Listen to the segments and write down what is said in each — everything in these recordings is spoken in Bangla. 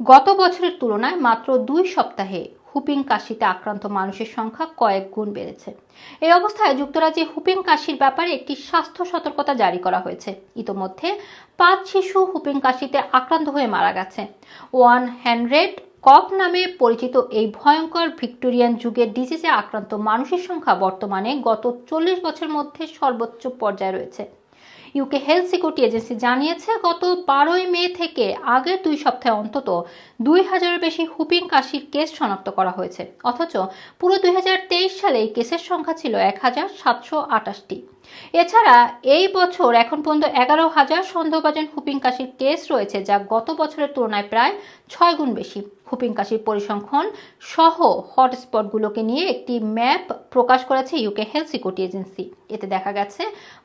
গত বছরের তুলনায় মাত্র দুই সপ্তাহে হুপিং কাশিতে আক্রান্ত মানুষের সংখ্যা কয়েক গুণ বেড়েছে। এই অবস্থায় যুক্তরাজ্যে হুপিং কাশির ব্যাপারে একটি স্বাস্থ্য সতর্কতা জারি করা হয়েছে। ইতোমধ্যে পাঁচ শিশু হুপিং কাশিতে আক্রান্ত হয়ে মারা গেছে। ওয়ান হ্যান্ড্রেড কক নামে পরিচিত এই ভয়ঙ্কর ভিক্টোরিয়ান যুগের ডিজিজে আক্রান্ত মানুষের সংখ্যা বর্তমানে গত চল্লিশ বছরের মধ্যে সর্বোচ্চ পর্যায়ে রয়েছে। ইউকে হেলথ সিকিউরিটি এজেন্সি জানিয়েছে, গত বারোই মে থেকে আগের দুই সপ্তাহে অন্তত দুই হাজারের বেশি হুপিং কাশির কেস শনাক্ত করা হয়েছে। অথচ পুরো দুই হাজার তেইশ সালে এই কেসের সংখ্যা ছিল এক হাজার সাতশো আটাশটি এছাড়া এই বছর এখন পর্যন্ত এগারো হাজার সন্দেহভাজন হুপিং কাশির কেস রয়েছে, যা গত বছরের তুলনায় প্রায় ছয় গুণ বেশি। হুপিং কাশির পরিসংখ্যান সহ হটস্পটগুলোকে নিয়ে একটি ম্যাপ প্রকাশ করেছে ইউকে হেলথ সিকিউরিটি এজেন্সি এতে দেখা গেছে,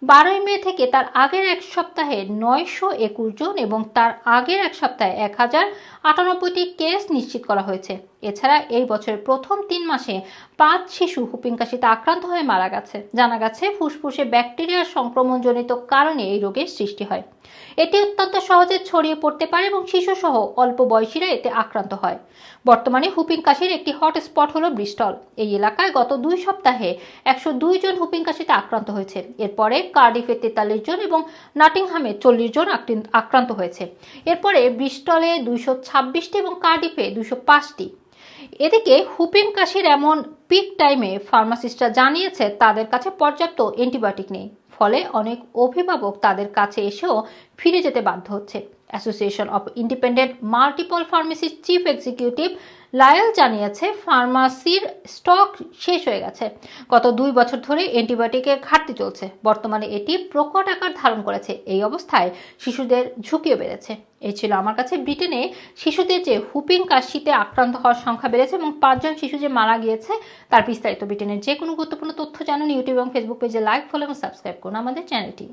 বারোই মে থেকে তার আগের এক সপ্তাহে নয়শো একুশ জন এবং তার আগের এক সপ্তাহে এক হাজার আটানব্বইটি কেস নিশ্চিত করা হয়েছে। এছাড়া এই বছরের প্রথম তিন মাসে পাঁচ শিশু হুপিংকাশিতে আক্রান্ত হয়ে মারা গেছে। জানা গেছে, ফুসফুসে ব্যাকটেরিয়ার সংক্রমণজনিত কারণে এই রোগের সৃষ্টি হয়। এটি অত্যন্ত সহজে ছড়িয়ে পড়তে পারে এবং শিশুসহ অল্প বয়সীরা এতে আক্রান্ত হয়। বর্তমানে হুপিং কাশির একটি হটস্পট হলো ব্রিস্টল। এই এলাকায় গত দুই সপ্তাহে একশো দুই জন হুপিং কাশিতে আক্রান্ত হয়েছে। এরপরে কার্ডিফে তেতাল্লিশ জন এবং নাটিংহামে চল্লিশ জন আক্রান্ত হয়েছে। এরপরে ব্রিস্টলে দুইশো ছাব্বিশটি এবং কার্ডিফে দুইশো পাঁচটি। এদিকে হুপিং কাশির এমন পিক টাইমে ফার্মাসিস্টরা জানিয়েছে তাদের কাছে পর্যাপ্ত অ্যান্টিবায়োটিক নেই। ফলে অনেক অভিভাবক তাদের কাছে এসেও ফিরে যেতে বাধ্য হচ্ছে। অ্যাসোসিয়েশন অফ ইন্ডিপেন্ডেন্ট মাল্টিপল ফার্মেসির চিফ এক্সিকিউটিভ লায়াল জানিয়েছে, ফার্মাসির স্টক শেষ হয়ে গেছে। গত দুই বছর ধরে অ্যান্টিবায়োটিকের ঘাটতি চলছে। বর্তমানে এটি প্রকট আকার ধারণ করেছে। এই অবস্থায় শিশুদের ঝুঁকিও বেড়েছে। এই ছিল আমার কাছে ব্রিটেনে শিশুদের যে হুপিং কাশিতে আক্রান্ত হওয়ার সংখ্যা বেড়েছে এবং পাঁচজন শিশু যে মারা গিয়েছে, তার বিস্তারিত ব্রিটেনের যে কোনো গুরুত্বপূর্ণ তথ্য জানুন ইউটিউব এবং ফেসবুক পেজে লাইক, ফলো এবং সাবস্ক্রাইব করুন আমাদের চ্যানেলটি।